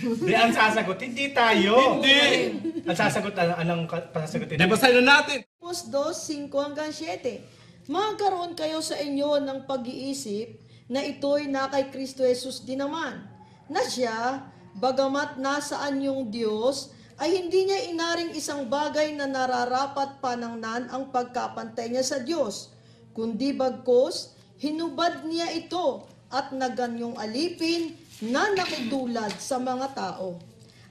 Di ang sasagot, hindi tayo. Hindi. Ang sasagot, an- anong ka- pasasagutin? Di basahin na natin. Tapos 2, 5 hanggang 7. Magkaroon kayo sa inyo ng pag-iisip na ito'y na kay Kristo Jesus din naman. Na siya, bagamat nasaan yung Diyos, ay hindi niya inaring isang bagay na nararapat panangnan ang pagkapantay niya sa Diyos. Kundi bagkos, hinubad niya ito at naganyong alipin na nakidulad sa mga tao.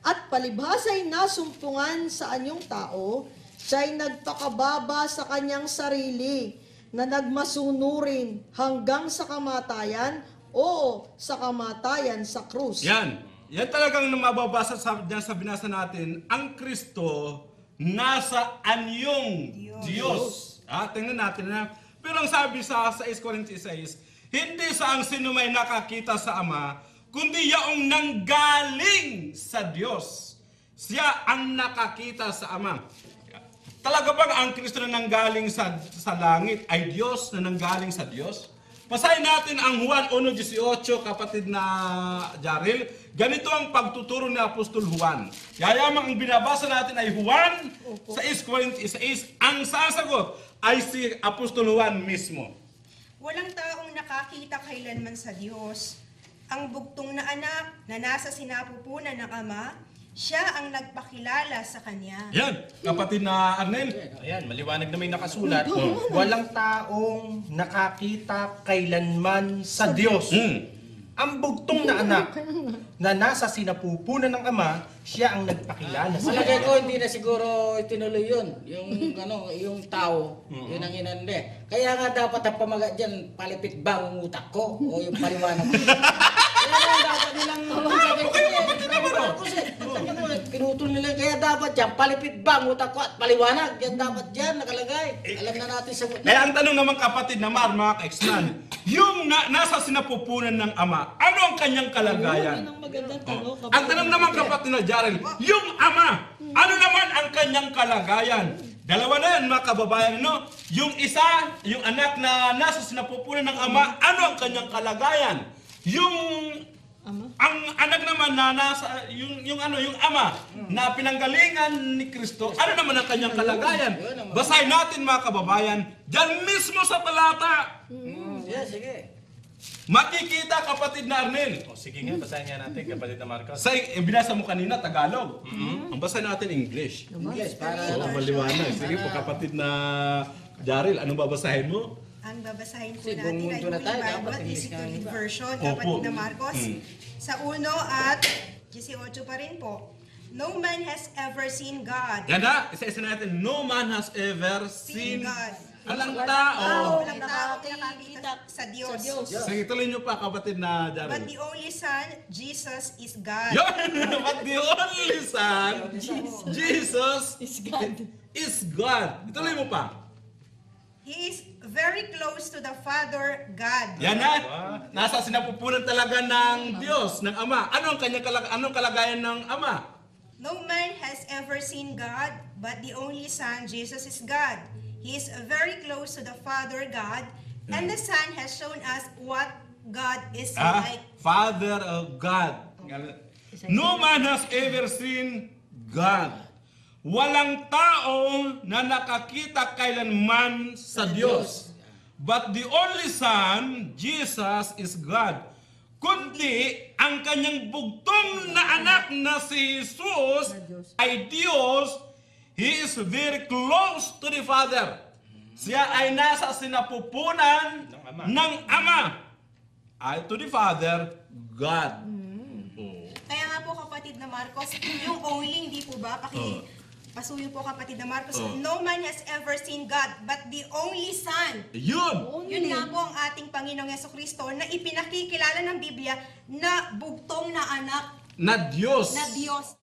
At palibhasa'y nasumpungan sa anyong tao, siya'y nagpakababa sa kanyang sarili, na nagmasunurin hanggang sa kamatayan o sa kamatayan sa krus. Yan. Yan talagang mababasa sa, dyan sa binasa natin. Ang Kristo nasa anyong Diyos. Ah, tingnan natin na. Pero ang sabi sa, sa 1 Corinthians 6, hindi sa ang sino may nakakita sa Ama, kundi yaong nanggaling sa Diyos. Siya ang nakakita sa Ama. Talaga bang ang Kristo na nanggaling sa, sa langit ay Diyos na nanggaling sa Diyos? Pasahin natin ang Juan 1.18, kapatid na Jaril. Ganito ang pagtuturo ni Apostol Juan. Yayamang ang binabasa natin ay Juan sa 1.26. Ang sasagot ay si Apostol Juan mismo. Walang taong nakakita kailanman sa Diyos. Ang bugtong na anak na nasa sinapupunan ng Ama, siya ang nagpakilala sa Kanya. Yan, kapatid na Arnel. Ayan, maliwanag na may nakasulat. Walang taong nakakita kailanman sa Diyos. Hmm. Ang bugtong na anak na nasa sinapupunan ng Ama, siya ang nagpakilala sa Malagay ko hindi na siguro itinuloy yun. Yung ano, yung tao, yun ang inande. Kaya nga dapat ang pamagat dyan, palipit ba ang utak ko o yung paliwanag ko. Kaya nga dapat nilang eh. Marcos eh. Pinutol nila kaya dapat dyan, palipit ba ang utak ko at paliwanag. Yan dapat dyan nakalagay. Alam na natin sagot. Kaya ang tanong naman kapatid na Mar, mga kaeksnan, yung na, nasa sinapupunan ng Ama, ano ang kanyang kalagayan? Ang magandang tanong. Ang tanong naman kapatid na Jarel, yung ama, ano naman ang kanyang kalagayan? Dalawa na yan mga kababayan, no? Yung isa, yung anak na nasa sinapupunan ng ama, ano ang kanyang kalagayan? Yung Ama? ang anak naman na nasa yung yung ano yung ama na pinanggalingan ni Kristo ano naman ang kanyang kalagayan basahin natin mga kababayan diyan mismo sa talata yeah, sige. makikita kapatid na Arnel O, sige nga, basahin nga natin, kapatid na Marcos. Sa eh, binasa mo kanina Tagalog. Ang basa natin English. English, para Oo, maliwanag. Sige po kapatid na Daryl, anong babasahin mo? Ang babasahin po Kasi natin ay mundo na Holy tayo, Bible, dapat Easy to Read version, Opo. kapatid na Marcos. Mm. Sa 1 at 18 pa rin po. No man has ever seen God. Yan na, isa-isa natin. No man has ever Seen seen God. Walang tao. Walang tao Nakakita sa Diyos. Sa Diyos. Sige, tuloy nyo pa kapatid na But Daryl. the only Son, Jesus, is God. Yun! But the only Son, Jesus Is God. is God. Ituloy mo pa. He is very close to the Father, God. Yan na. Nasa sinapupunan talaga ng Diyos, ng Ama. Ano ang kanyang kalag- anong kalagayan ng Ama? No man has ever seen God, but the only Son, Jesus, is God. He is very close to the Father, God, and the Son has shown us what God is Ah, like. Father of God. No man has ever seen God. Walang tao na nakakita kailanman sa Diyos. But the only Son, Jesus, is God. Kundi ang kanyang bugtong na anak na si Jesus ay Diyos, He is very close to the Father. Siya ay nasa sinapupunan ng Ama. Ay to the Father, God. Kaya nga po kapatid na Marcos, yung only, hindi po ba? Paki, pasuyo po kapatid na Marcos, Oh. no man has ever seen God, but the only Son. Yun! Yun nga po ang ating Panginoong Yeso Kristo na ipinakikilala ng Biblia na bugtong na anak Na Diyos. na Diyos.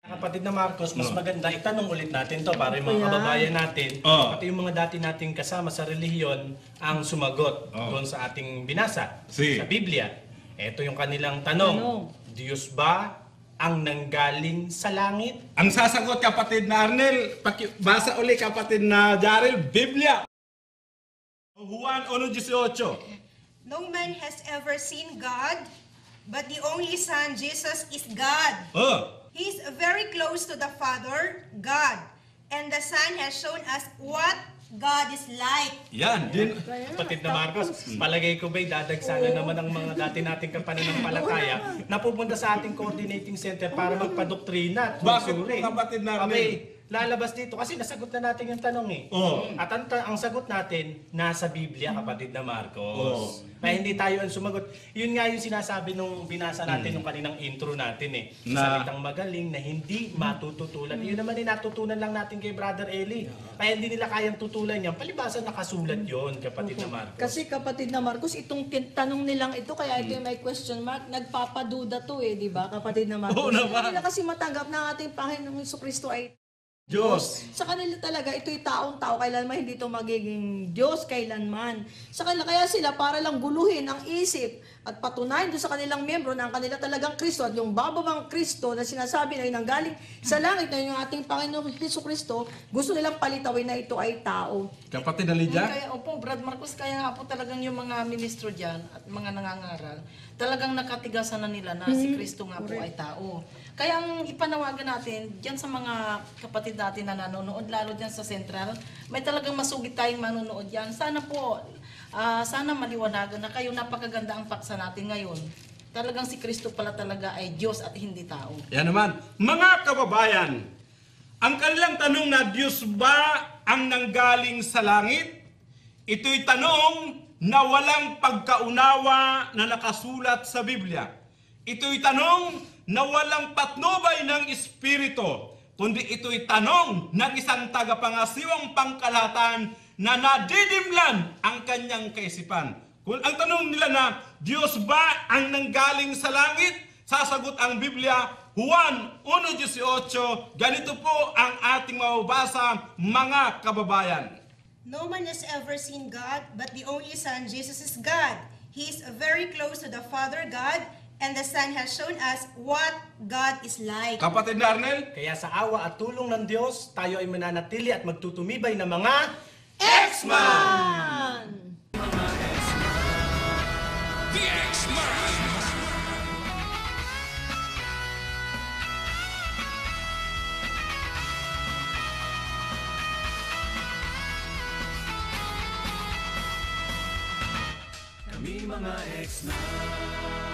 Kapatid na Marcos, mas maganda itanong ulit natin to para yung mga Ayan. kababayan natin, Oh. pati yung mga dati nating kasama sa relihiyon, ang sumagot Oh. doon sa ating binasa Si. sa Biblia. Ito yung kanilang tanong. Tanong. Diyos ba ang nanggaling sa langit? Ang sasagot kapatid na Arnel, paki- basa uli kapatid na Jaril, Biblia. Juan 1.18 No man has ever seen God, but the only Son, Jesus, is God. Oh, He is very close to the Father, God. And the Son has shown us what God is like. yan. Din, Kapatid na Marcos, palagay ko ba'y dadagsanan naman ng mga dati nating kapananampalataya na pupunta sa ating coordinating center para magpadoktrina at Bakit, kapatid na Arnel? Abay, lalabas dito kasi nasagot na natin yung tanong eh. Oo. At ang, ta- ang sagot natin, nasa Biblia, kapatid na Marcos. Oo. Kaya hindi tayo ang sumagot. Yun nga yung sinasabi nung binasa natin nung kaninang intro natin eh. Na- Salitang magaling na hindi matututulan. Yun naman yung natutunan lang natin kay Brother Eli. Kaya hindi nila kayang tutulan yan. Palibasa nakasulat yon kapatid na Marcos. Kasi kapatid na Marcos, itong tin- tanong nilang ito, kaya ito yung may question mark, nagpapaduda to eh, di ba kapatid na Marcos? Oo naman. Hindi nila kasi matanggap na ang ating Panginoong Kristo ay Diyos. Sa kanila talaga, ito'y taong-tao, kailanman hindi ito magiging Diyos kailanman. Sa kanila, kaya sila para lang guluhin ang isip at patunayan doon sa kanilang membro na ang kanila talagang Kristo at yung bababang Kristo na sinasabi na yun ang galing sa langit na yung ating Panginoong Heso Kristo, gusto nilang palitawin na ito ay tao. Kapatid na Lydia? Kaya, opo, Brad Marcos, kaya nga po talagang yung mga ministro dyan at mga nangangaral, talagang nakatigasan na nila na si Kristo nga po ay tao. Kaya ang ipanawagan natin dyan sa mga kapatid natin na nanonood, lalo dyan sa Central, may talagang masugid tayong manonood yan. Sana po, ah, sana maliwanagan na kayo, napakaganda ang paksa natin ngayon. Talagang si Kristo pala talaga ay Diyos at hindi tao. Yan naman. Mga kababayan, ang kanilang tanong na Diyos ba ang nanggaling sa langit? Ito'y tanong na walang pagkaunawa na nakasulat sa Biblia. Ito'y tanong na walang patnubay ng Espiritu, kundi ito'y tanong ng isang tagapangasiwang pangkalahatan na nadidimlan ang kanyang kaisipan. Kung ang tanong nila na, Diyos ba ang nanggaling sa langit? Sasagot ang Biblia, Juan 1.18, ganito po ang ating mababasa, mga kababayan. No man has ever seen God, but the only Son, Jesus, is God. He is very close to the Father God, and the Son has shown us what God is like. Kapatid na Arnel, Kaya sa awa at tulong ng Diyos, tayo ay mananatili at magtutumibay na mga X-Man! The X-Man. Kami mga X-Man.